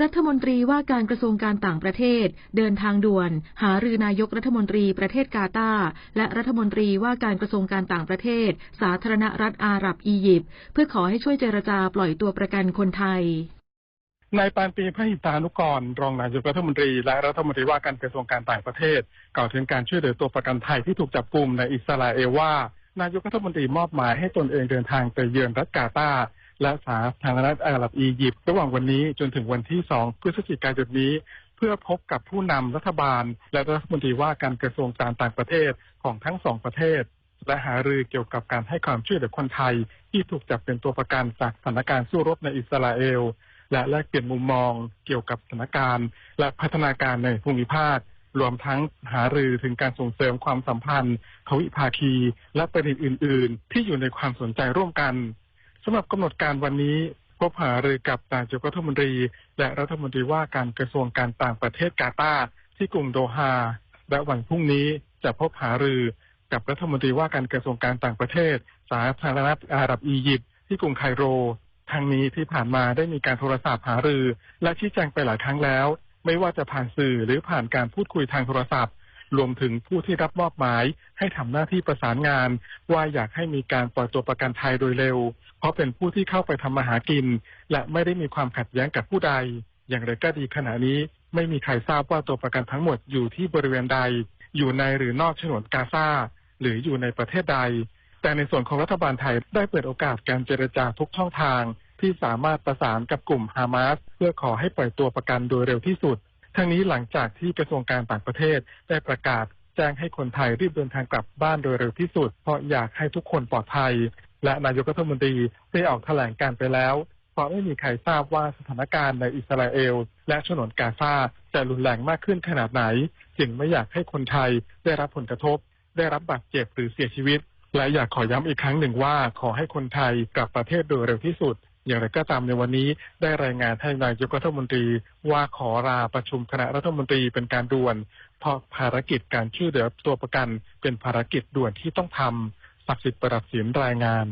รัฐมนตรีว่าการกระทรวงการต่างประเทศ เดินทางด่วน หารือนายกรัฐมนตรีประเทศกาตาร์และรัฐมนตรีว่าการกระทรวงการต่างประเทศ สาธารณรัฐอาหรับอียิปต์เพื่อขอให้ช่วยเจรจาปล่อยตัวประกันคนไทยนายปานปีพระหิตานุกร รองนายกรัฐมนตรี และรัฐมนตรีว่าการกระทรวงการต่างประเทศ กล่าวถึงการช่วยเหลือตัวประกันไทยที่ถูกจับกลุ่มในอิสราเอลว่านายกรัฐมนตรีมอบหมายให้ตนเองเดินทางไปเยือนรัฐกาตาร์ และสาธารณรัฐอาหรับอียิปต์ระหว่างวันนี้จนถึงวันที่ 2 พฤศจิกายนนี้ เพื่อพบกับผู้นำรัฐบาล และรัฐมนตรีว่าการกระทรวงการต่างประเทศของทั้งสองประเทศ และหารือเกี่ยวกับการให้ความช่วยเหลือคนไทย ที่ถูกจับเป็นตัวประกันจากสถานการณ์สู้รบในอิสราเอลและแลกเปลี่ยนมุมมองเกี่ยวกับสถานการณ์ และพัฒนาการในภูมิภาค รวมทั้งหารือถึงการส่งเสริมความสัมพันธ์ทวิภาคี และประเด็นอื่น ๆ ที่อยู่ในความสนใจร่วมกัน สำหรับกำหนดการวันนี้พบหารือกับนายกรัฐมนตรี และรัฐมนตรีว่าการกระทรวงการต่างประเทศกาตาร์ที่กรุงโดฮาและวันพรุ่งนี้จะพบหารือกับรัฐมนตรีว่าการกระทรวงการต่างประเทศ สาธารณรัฐอาหรับอียิปต์ที่กรุงไคโรทางนี้ที่ผ่านมาได้มีการโทรศัพท์หารือ และชี้แจงไปหลายครั้งแล้ว ไม่ว่าจะผ่านสื่อหรือผ่านการพูดคุยทางโทรศัพท์ รวมถึงผู้ที่รับมอบหมายให้ทำหน้าที่ประสานงาน ว่าอยากให้มีการปล่อยตัวประกันไทยโดยเร็ว เพราะเป็นผู้ที่เข้าไปทำมาหากิน และไม่ได้มีความขัดแย้งกับผู้ใด อย่างไรก็ดีขณะนี้ไม่มีใครทราบว่าตัวประกันทั้งหมดอยู่ที่บริเวณใด อยู่ในหรือนอกฉนวนกาซาหรืออยู่ในประเทศใด แต่ในส่วนของรัฐบาลไทยได้เปิดโอกาสการเจรจาทุกช่องทางที่สามารถประสานกับกลุ่มฮามาสเพื่อขอให้ปล่อยตัวประกันโดยเร็วที่สุด ทั้งนี้หลังจากที่กระทรวงการต่างประเทศได้ประกาศแจ้งให้คนไทยรีบเดินทางกลับบ้านโดยเร็วที่สุด เพราะอยากให้ทุกคนปลอดภัย และนายกรัฐมนตรีได้ออกแถลงการไปแล้วเพราะไม่มีใครทราบว่าสถานการณ์ในอิสราเอล และฉนวนกาซาจะรุนแรงมากขึ้นขนาดไหน จึงไม่อยากให้คนไทยได้รับผลกระทบ ได้รับบาดเจ็บหรือเสียชีวิต และอยากขอย้ำอีกครั้งหนึ่งว่าขอให้คนไทยกลับประเทศโดยเร็วที่สุด อย่างไรก็ตามในวันนี้ได้รายงานให้นายกรัฐมนตรี ว่าขอลาประชุมคณะรัฐมนตรีเป็นการด่วน เพราะภารกิจการช่วยเหลือตัวประกัน เป็นภารกิจด่วนที่ต้องทำศักดิ์สิทธิ์ประดับศิลรายงาน